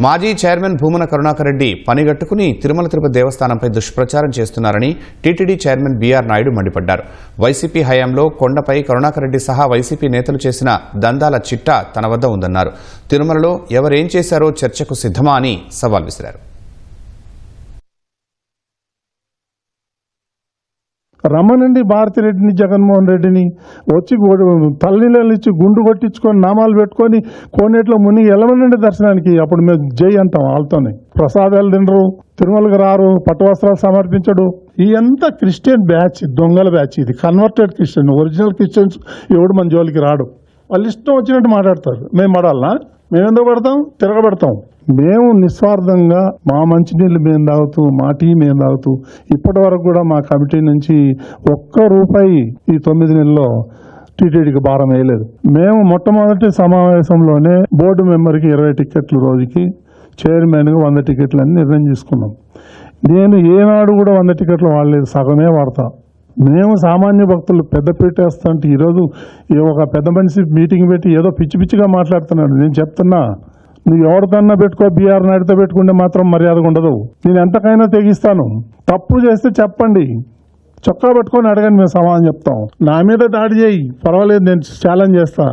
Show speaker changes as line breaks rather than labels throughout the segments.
మాజీ చైర్మన్ భూమన కరుణాకరెడ్డి పనిగట్టుకుని తిరుమల తిరుపతి దేవస్థానంపై దుష్ప్రచారం చేస్తున్నారని టీటీడీ చైర్మన్ బీఆర్ నాయుడు మండిపడ్డారు. వైసీపీ హయాంలో కొండపై కరుణాకరెడ్డి సహా వైసీపీ నేతలు చేసిన దందాల చిట్టా తన వద్ద ఉందన్నారు. తిరుమలలో ఎవరేం చేశారో చర్చకు సిద్ధమా అని సవాల్ విసిరారు.
రమ్మనండి భారతిరెడ్డిని జగన్మోహన్ రెడ్డిని వచ్చి గో- ఇచ్చి గుండు కొట్టించుకొని నామాలు పెట్టుకొని కోనేట్లో మునిగి వెళ్ళమనండి దర్శనానికి అప్పుడు మేము జై అంటాం వాళ్ళతోనే. ప్రసాదాలు తినరు తిరుమలకి రారు పట్టువస్త్రాలు సమర్పించడు. ఈ క్రిస్టియన్ బ్యాచ్ దొంగల బ్యాచ్ ఇది. కన్వర్టెడ్ క్రిస్టియన్ ఒరిజినల్ క్రిస్టియన్స్ ఎవడు మన జోలికి రాడు. వాళ్ళు ఇష్టం వచ్చినట్టు మాట్లాడతారు. మేము పడాలనా? మేము ఎందుకు పడతాం? తిరగబడతాం. మేము నిస్వార్థంగా మా మంచినీళ్ళు మేము తాగుతూ మా టీ మేము తాగుతూ ఇప్పటి వరకు కూడా మా కమిటీ నుంచి ఒక్క రూపాయి ఈ తొమ్మిది నెలల్లో టీటీడీకి భారం వేయలేదు. మేము మొట్టమొదటి సమావేశంలోనే బోర్డు మెంబర్కి ఇరవై టికెట్లు రోజుకి చైర్మన్గా వంద టికెట్లు అని నిర్ణయం తీసుకున్నాం నేను ఏనాడు కూడా వంద టికెట్లు వాడలేదు సగమే వాడతా. మేము సామాన్య భక్తులు పెద్ద పెట్టేస్తుంటే ఈరోజు ఈ ఒక పెద్ద మనిషి మీటింగ్ పెట్టి ఏదో పిచ్చి పిచ్చిగా మాట్లాడుతున్నాడు. నేను చెప్తున్నా నువ్వు ఎవరికన్నా పెట్టుకో బీఆర్ నాయుడుతో పెట్టుకుంటే మాత్రం మర్యాదగా ఉండదు. నేను ఎంతకైనా తెగిస్తాను. తప్పు చేస్తే చెప్పండి. చొక్కా పెట్టుకొని అడగండి మేము సమాధానం చెప్తాం. నా మీద దాడి చేయి. పర్వాలేదు నేను ఛాలెంజ్ చేస్తా.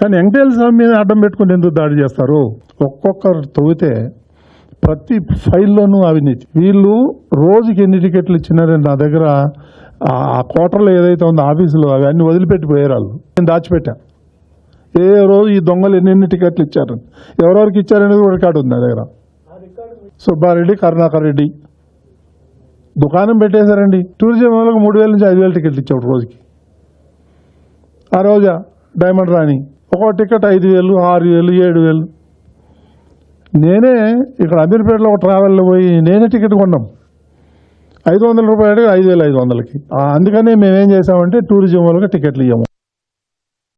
కానీ వెంకటేశ్వర స్వామి మీద అడ్డం పెట్టుకుని ఎందుకు దాడి చేస్తారు? ఒక్కొక్కరు తవ్వితే ప్రతి ఫైల్లోనూ అవినీతి. వీళ్ళు రోజుకి ఎన్ని టికెట్లు ఇచ్చినారని నా దగ్గర ఆ క్వార్టర్లో ఏదైతే ఉందో ఆఫీసులో అవన్నీ వదిలిపెట్టిపోయారు వదిలిపెట్టి వాళ్ళు. నేను దాచిపెట్టాను ఏ రోజు ఈ దొంగలు ఎన్నెన్ని టికెట్లు ఇచ్చారని. ఎవరెవరికి ఇచ్చారనేది కూడా రికార్డు ఉంది నా దగ్గర. సుబ్బారెడ్డి కరుణాకర్ రెడ్డి. దుకాణం పెట్టేశారండి. టూరిజం వాళ్ళకి మూడు వేల నుంచి ఐదు వేల టికెట్లు ఇచ్చాడు రోజుకి. ఆ రోజా డైమండ్ రాణి. ఒక్కో టికెట్ ఐదు వేలు ఆరు వేలు ఏడు వేలు. నేనే ఇక్కడ అమీర్పేటలో ఒక ట్రావెల్లో పోయి నేనే టికెట్ కొన్నాం. ఐదు వందల రూపాయలు ఐదు వేల ఐదు వందలకి. అందుకనే మేమేం చేసామంటే టూరిజం వాళ్ళకి టికెట్లు ఇవ్వము